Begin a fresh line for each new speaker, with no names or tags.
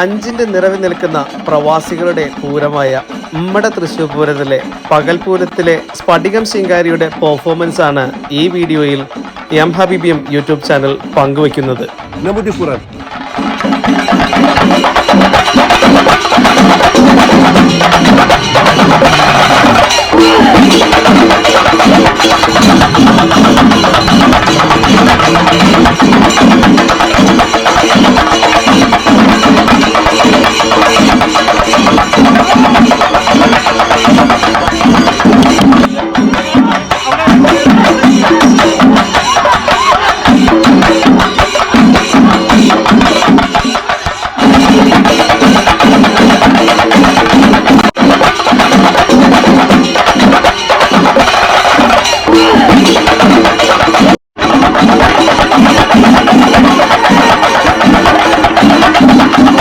അഞ്ചിന്റെ നിറവിൽ നിൽക്കുന്ന പ്രവാസികളുടെ പൂരമായ ഉമ്മട തൃശ്ശൂർ പൂരത്തിലെ പകൽപൂരത്തിലെ സ്ഫടികം ശിങ്കാരിയുടെ പെർഫോമൻസ് ആണ് ഈ വീഡിയോയിൽ എം ഹബിബിയും യൂട്യൂബ് ചാനൽ പങ്കുവയ്ക്കുന്നത്.